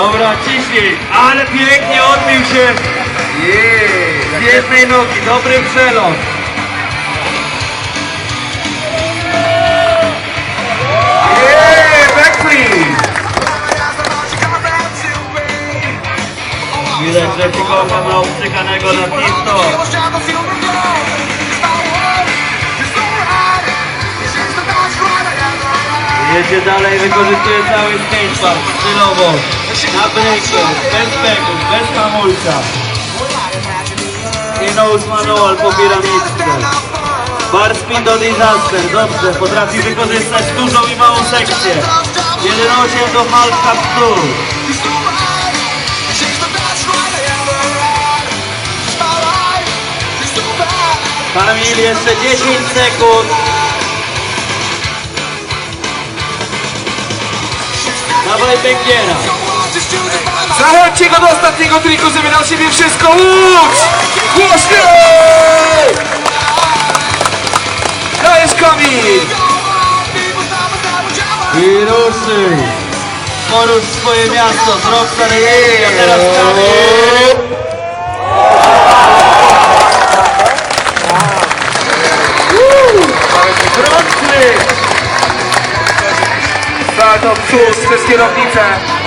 Dobra, ciśnij. Ale pięknie odbił się z jednej nogi. Dobry przelot. Widać, że Fikowa ma obcykanego na TikTok. Jedzie dalej, wykorzystuje cały skatepark, stylowo, na breaku, bez peków, bez hamulca. I nose manual po piramidce. Bar spin do disaster, dobrze, potrafi wykorzystać dużą i małą sekcję. 1.8 do half cut tour. Kamil, jeszcze 10 sekund. Dawaj Bęgiera. Zachodźcie go do ostatniego triku, żeby na siebie wszystko łuć! Głośniej! Dajesz Kamil! I ruszył. Porusz swoje miasto, Dropstar jedzie, a teraz Kamil. Frontflip! Salto w przód przez kierownicę.